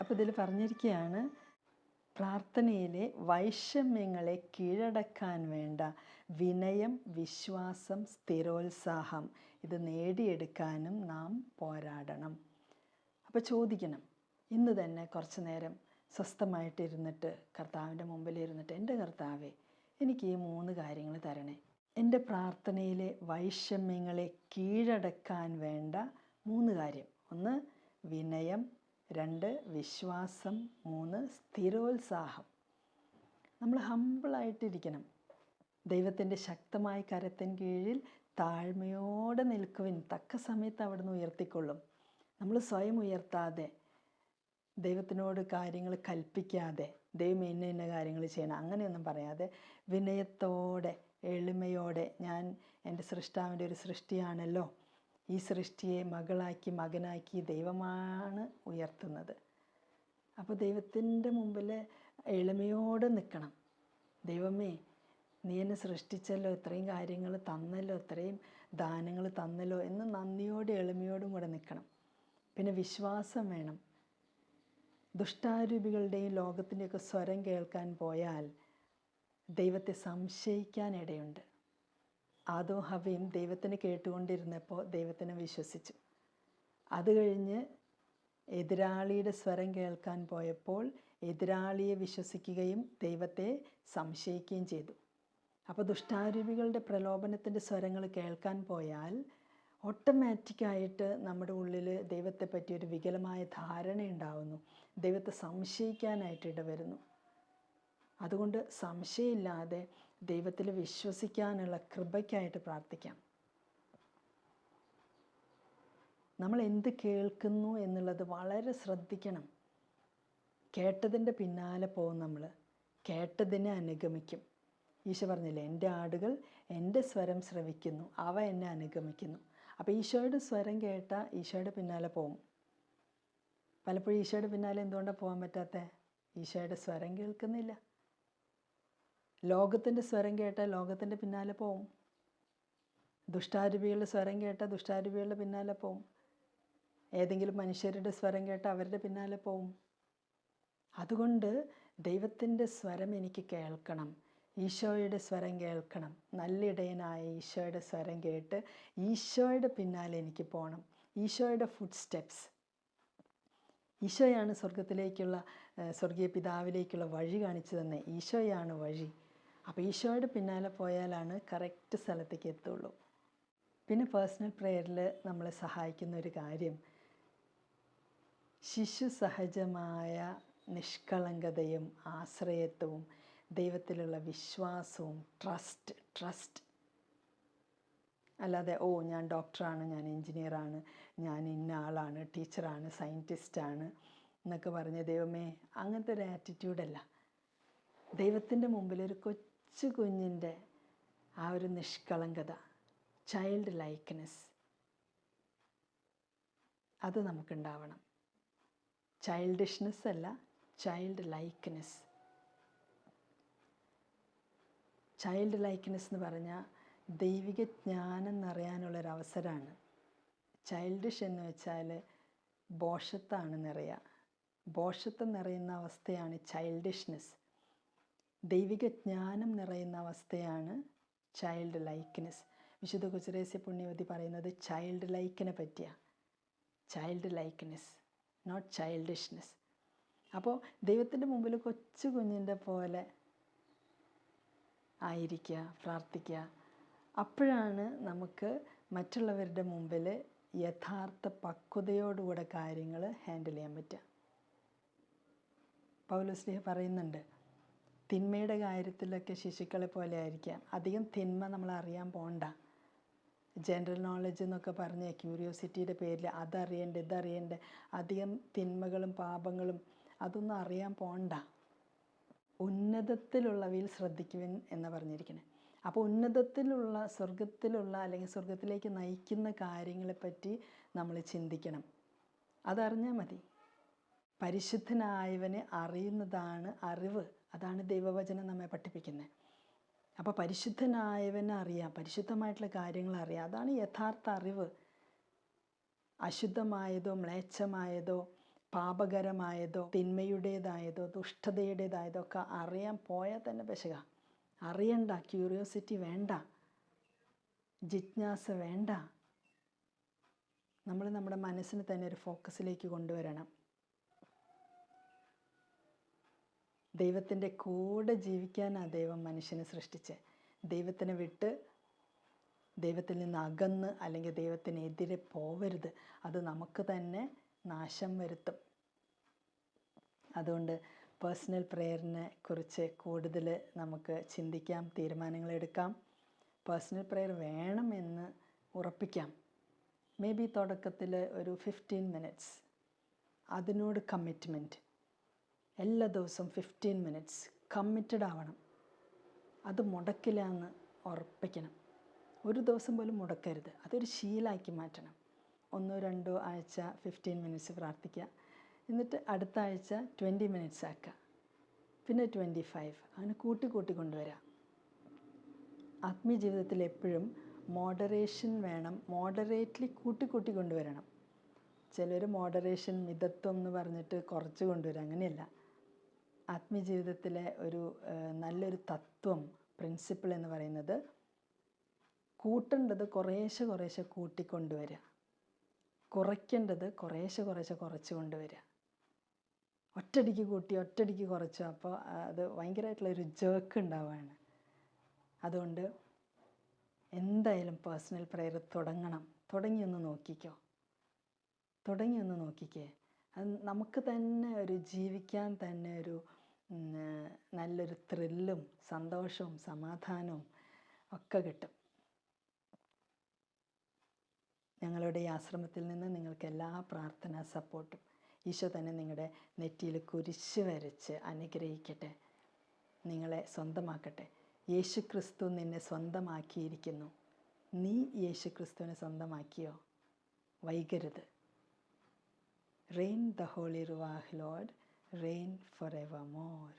അപ്പോൾ ഇതിൽ പറഞ്ഞിരിക്കുകയാണ് പ്രാർത്ഥനയിലെ വൈഷമ്യങ്ങളെ കീഴടക്കാൻ വേണ്ട വിനയം വിശ്വാസം സ്ഥിരോത്സാഹം. ഇത് നേടിയെടുക്കാനും നാം പോരാടണം. അപ്പോൾ ചോദിക്കണം ഇന്ന് തന്നെ കുറച്ച് നേരം സ്വസ്ഥമായിട്ടിരുന്നിട്ട് കർത്താവിന്റെ മുമ്പിൽ ഇരുന്നിട്ട് എന്റെ കർത്താവേ എനിക്ക് ഈ മൂന്ന് കാര്യങ്ങൾ തരണേ. എന്റെ പ്രാർത്ഥനയിലെ വൈഷമ്യങ്ങളെ കീഴടക്കാൻ വേണ്ട മൂന്ന് കാര്യം. ഒന്ന് വിനയം രണ്ട് വിശ്വാസം. മൂന്ന് സ്ഥിരോത്സാഹം. നമ്മൾ ഹമ്പിളായിട്ടിരിക്കണം. ദൈവത്തിന്റെ ശക്തമായ കരത്തിൻ കീഴിൽ താഴ്മയോടെ നിൽക്കുവിൻ. തക്ക സമയത്ത് അവിടുന്ന് ഉയർത്തിക്കൊള്ളും. നമ്മൾ സ്വയം ഉയർത്താതെ ദൈവത്തിനോട് കാര്യങ്ങൾ കൽപ്പിക്കാതെ ദൈവം ഇന്ന ഇന്ന കാര്യങ്ങൾ ചെയ്യണം. അങ്ങനെയൊന്നും പറയാതെ വിനയത്തോടെ എളിമയോടെ ഞാൻ എന്റെ സൃഷ്ടാവിന്റെ ഒരു സൃഷ്ടിയാണല്ലോ. ഈ സൃഷ്ടിയെ മകളാക്കി മകനാക്കി ദൈവമാണ് ഉയർത്തുന്നത്. അപ്പോൾ ദൈവത്തിന്റെ മുമ്പിൽ എളിമയോടെ നിൽക്കണം. ദൈവമേ നീ എന്നെ സൃഷ്ടിച്ചല്ലോ ഇത്രയും കാര്യങ്ങൾ തന്നല്ലോ ഇത്രയും ദാനങ്ങൾ തന്നല്ലോ എന്ന് നന്ദിയോടെ എളിമയോടും കൂടെ നിൽക്കണം. പിന്നെ വിശ്വാസം വേണം. ദുഷ്ടാരൂപികളുടെയും ലോകത്തിന്റെയൊക്കെ സ്വരം കേൾക്കാൻ പോയാൽ ദൈവത്തെ സംശയിക്കാൻ ഇടയുണ്ട്. ആദോ ഹവയും ദൈവത്തിന് കേട്ടുകൊണ്ടിരുന്നപ്പോൾ ദൈവത്തിനെ വിശ്വസിച്ചു. അത് കഴിഞ്ഞ് എതിരാളിയുടെ സ്വരം കേൾക്കാൻ പോയപ്പോൾ എതിരാളിയെ വിശ്വസിക്കുകയും ദൈവത്തെ സംശയിക്കുകയും ചെയ്തു. അപ്പോൾ ദുഷ്ടാരൂപികളുടെ പ്രലോഭനത്തിന്റെ സ്വരങ്ങൾ കേൾക്കാൻ പോയാൽ ഓട്ടോമാറ്റിക്കായിട്ട് നമ്മുടെ ഉള്ളിൽ ദൈവത്തെ പറ്റി ഒരു വികലമായ ധാരണ ഉണ്ടാവുന്നു. ദൈവത്തെ സംശയിക്കാനായിട്ട് ഇടവരുന്നു. അതുകൊണ്ട് സംശയമില്ലാതെ ദൈവത്തിൽ വിശ്വസിക്കാനുള്ള കൃപയ്ക്കായിട്ട് പ്രാർത്ഥിക്കാം. നമ്മൾ എന്ത് കേൾക്കുന്നു എന്നുള്ളത് വളരെ ശ്രദ്ധിക്കണം. കേട്ടതിന്റെ പിന്നാലെ പോകും നമ്മൾ. കേട്ടതിനെ അനുഗമിക്കും. ഈശോ പറഞ്ഞില്ലേ എന്റെ ആടുകൾ എന്റെ സ്വരം ശ്രവിക്കുന്നു അവ എന്നെ അനുഗമിക്കുന്നു. അപ്പോൾ ഈശോയുടെ സ്വരം കേട്ട ഈശോയുടെ പിന്നാലെ പോകും. പലപ്പോഴും ഈശോയുടെ പിന്നാലെ എന്തുകൊണ്ടാണ് പോകാൻ പറ്റാത്ത ഈശോയുടെ സ്വരം കേൾക്കുന്നില്ല. ലോകത്തിന്റെ സ്വരം കേട്ട് ലോകത്തിന്റെ പിന്നാലെ പോവും. ദുഷ്ടാരൂപികളുടെ സ്വരം കേട്ട് ദുഷ്ടാരൂപികളുടെ പിന്നാലെ പോവും. ഏതെങ്കിലും മനുഷ്യരുടെ സ്വരം കേട്ട് അവരുടെ പിന്നാലെ പോവും. അതുകൊണ്ട് ദൈവത്തിന്റെ സ്വരം എനിക്ക് കേൾക്കണം. ഈശോയുടെ സ്വരം കേൾക്കണം. നല്ലിടയനായ ഈശോയുടെ സ്വരം കേട്ട് ഈശോയുടെ പിന്നാലെ എനിക്ക് പോകണം ഈശോയുടെ ഫുഡ് സ്റ്റെപ്സ് ഈശോയാണ് സ്വർഗത്തിലേക്കുള്ള സ്വർഗീയ പിതാവിലേക്കുള്ള വഴി കാണിച്ചു തന്നെ. ഈശോയാണ് വഴി. അപ്പോൾ ഈശോയുടെ പിന്നാലെ പോയാലാണ് കറക്റ്റ് സ്ഥലത്തേക്ക് എത്തുള്ളൂ. പിന്നെ പേഴ്സണൽ പ്രെയറിൽ നമ്മളെ സഹായിക്കുന്ന ഒരു കാര്യം. ശിശു സഹജമായ നിഷ്കളങ്കതയും ആശ്രയത്വവും ദൈവത്തിലുള്ള വിശ്വാസവും ട്രസ്റ്റ് ട്രസ്റ്റ് അല്ലാതെ ഓ ഞാൻ ഡോക്ടറാണ് ഞാൻ എൻജിനീയറാണ് ഞാൻ ഇന്ന ആളാണ് ടീച്ചറാണ് സയന്റിസ്റ്റാണ് എന്നൊക്കെ പറഞ്ഞ് ദൈവമേ അങ്ങനത്തെ ഒരു ആറ്റിറ്റ്യൂഡല്ല ദൈവത്തിന്റെ മുമ്പിൽ ഒരു കൊച്ചു കുഞ്ഞിന്റെ ആ ഒരു നിഷ്കളങ്കത ചൈൽഡ് ലൈക്ക്നെസ് അത് നമുക്കുണ്ടാവണം. ചൈൽഡിഷ്നെസ് അല്ല ചൈൽഡ് ലൈക്ക്നെസ് ചൈൽഡ് ലൈക്ക്നെസ് എന്ന് പറഞ്ഞാൽ ദൈവിക ജ്ഞാനം നിറയാനുള്ളൊരവസരമാണ്. ചൈൽഡിഷ് എന്ന് വെച്ചാൽ ബോഷത്താണ് നിറയുക. ബോഷത്വം നിറയുന്ന അവസ്ഥയാണ് ചൈൽഡിഷ്നെസ് ദൈവിക ജ്ഞാനം നിറയുന്ന അവസ്ഥയാണ് ചൈൽഡ് ലൈക്ക്നെസ് വിശുദ്ധ കൊച്ചുരേസ്യ പുണ്യവതി പറയുന്നത് ചൈൽഡ് ലൈക്കിനെ പറ്റിയാണ് ചൈൽഡ് ലൈക്ക്നെസ് നോട്ട് ചൈൽഡിഷ്നെസ് അപ്പോൾ ദൈവത്തിന്റെ മുമ്പിൽ കൊച്ചു കുഞ്ഞിന്റെ പോലെ ആയിരിക്കുക പ്രാർത്ഥിക്കുക. അപ്പോഴാണ് നമുക്ക് മറ്റുള്ളവരുടെ മുമ്പിൽ യഥാർത്ഥ പക്വതയോടുകൂടെ കാര്യങ്ങൾ ഹാൻഡിൽ ചെയ്യാൻ പറ്റുക. പൗലോസ്ലിഹ പറയുന്നുണ്ട് തിന്മയുടെ കാര്യത്തിലൊക്കെ ശിശുക്കളെ പോലെ ആയിരിക്കാം. അധികം തിന്മ നമ്മൾ അറിയാൻ പോണ്ട. ജനറൽ നോളജ് എന്നൊക്കെ പറഞ്ഞ് ക്യൂരിയോസിറ്റിയുടെ പേരിൽ അതറിയണ്ട ഇതറിയണ്ട. അധികം തിന്മകളും പാപങ്ങളും അതൊന്നും അറിയാൻ പോണ്ട. ഉന്നതത്തിലുള്ളവയിൽ ശ്രദ്ധിക്കുവൻ എന്ന് പറഞ്ഞിരിക്കണേ. അപ്പോൾ ഉന്നതത്തിലുള്ള സ്വർഗത്തിലുള്ള അല്ലെങ്കിൽ സ്വർഗത്തിലേക്ക് നയിക്കുന്ന കാര്യങ്ങളെപ്പറ്റി നമ്മൾ ചിന്തിക്കണം. അതറിഞ്ഞാൽ മതി. പരിശുദ്ധനായവനെ അറിയുന്നതാണ് അറിവ്. അതാണ് ദൈവവചനം നമ്മെ പഠിപ്പിക്കുന്നത് അപ്പോൾ പരിശുദ്ധനായവനെ അറിയാം പരിശുദ്ധമായിട്ടുള്ള കാര്യങ്ങൾ അറിയാം. അതാണ് യഥാർത്ഥ അറിവ്. അശുദ്ധമായതോ മ്ലേച്ഛമായതോ പാപകരമായതോ തിന്മയുടേതായതോ ദുഷ്ടതയുടേതായതോ ഒക്കെ അറിയാൻ പോയാൽ തന്നെ പെശക. അറിയണ്ട ക്യൂരിയോസിറ്റി വേണ്ട. ജിജ്ഞാസ വേണ്ട. നമ്മൾ നമ്മുടെ മനസ്സിന് തന്നെ ഒരു ഫോക്കസിലേക്ക് കൊണ്ടുവരണം. ദൈവത്തിന്റെ കൂടെ ജീവിക്കാനാണ് ദൈവം മനുഷ്യനെ സൃഷ്ടിച്ച്. ദൈവത്തിനെ വിട്ട് ദൈവത്തിൽ നിന്ന് അകന്ന് അല്ലെങ്കിൽ ദൈവത്തിനെതിരെ പോവരുത്. അത് നമുക്ക് തന്നെ നാശം വരുത്തും. അതുകൊണ്ട് പേഴ്സണൽ പ്രെയറിനെ കുറിച്ച് കൂടുതൽ നമുക്ക് ചിന്തിക്കാം തീരുമാനങ്ങൾ എടുക്കാം. പേഴ്സണൽ പ്രെയർ വേണമെന്ന് ഉറപ്പിക്കാം. മേ ബി തുടക്കത്തിൽ ഒരു ഫിഫ്റ്റീൻ മിനിറ്റ്സ് അതിനോട് കമ്മിറ്റ്മെന്റ് എല്ലാ ദിവസവും ഫിഫ്റ്റീൻ മിനിറ്റ്സ് കമ്മിറ്റഡ് ആവണം. അത് മുടക്കില്ല എന്ന് ഉറപ്പിക്കണം. ഒരു ദിവസം പോലും മുടക്കരുത്. അതൊരു ശീലമാക്കി മാറ്റണം. ഒന്നോ രണ്ടോ ആഴ്ച ഫിഫ്റ്റീൻ മിനിറ്റ്സ് പ്രാർത്ഥിക്കുക. എന്നിട്ട് അടുത്ത ആഴ്ച ട്വന്റി മിനിറ്റ്സ് ആക്കുക. പിന്നെ ട്വന്റി ഫൈവ് അങ്ങനെ കൂട്ടി കൂട്ടി കൊണ്ടുവരാം. ആത്മീയ ജീവിതത്തിൽ എപ്പോഴും മോഡറേഷൻ വേണം. മോഡറേറ്റ്ലി കൂട്ടി കൂട്ടി കൊണ്ടുവരണം. ചിലർ മോഡറേഷൻ മിതത്വം എന്ന് പറഞ്ഞിട്ട് കുറച്ച് കൊണ്ടുവരും. അങ്ങനെയല്ല. ആത്മീയ ജീവിതത്തിലെ ഒരു നല്ലൊരു തത്വം പ്രിൻസിപ്പിൾ എന്ന് പറയുന്നത് കൂട്ടേണ്ടത് കുറേശ്ശെ കുറേശ്ശെ കൂട്ടിക്കൊണ്ടുവരിക കുറയ്ക്കേണ്ടത് കുറേശ്ശെ കുറേശ്ശെ കുറച്ച് കൊണ്ടുവരിക ഒറ്റടിക്ക് കൂട്ടി ഒറ്റടിക്ക് കുറച്ചു അപ്പോൾ അത് ഭയങ്കരമായിട്ടുള്ള ഒരു ജേക്ക് ഉണ്ടാവുകയാണ് അതുകൊണ്ട് എന്തായാലും പേഴ്സണൽ പ്രയർ തുടങ്ങണം. തുടങ്ങിയൊന്ന് നോക്കിക്കോ. തുടങ്ങിയൊന്ന് നോക്കിക്കേ. അത് നമുക്ക് തന്നെ ഒരു ജീവിക്കാൻ തന്നെ ഒരു നല്ലൊരു ത്രില്ലും സന്തോഷവും സമാധാനവും ഒക്കെ കിട്ടും. ഞങ്ങളുടെ ഈ ആശ്രമത്തിൽ നിന്ന് നിങ്ങൾക്ക് എല്ലാ പ്രാർത്ഥനാ സപ്പോർട്ടും ഈശോ തന്നെ നിങ്ങളുടെ നെറ്റിയിൽ കുരിശ് വരച്ച് അനുഗ്രഹിക്കട്ടെ. നിങ്ങളെ സ്വന്തമാക്കട്ടെ. യേശു ക്രിസ്തു നിന്നെ സ്വന്തമാക്കിയിരിക്കുന്നു. നീ യേശു ക്രിസ്തുവിനെ സ്വന്തമാക്കിയോ? വൈകരുത്. Reign the holy Ruach lord. Reign forevermore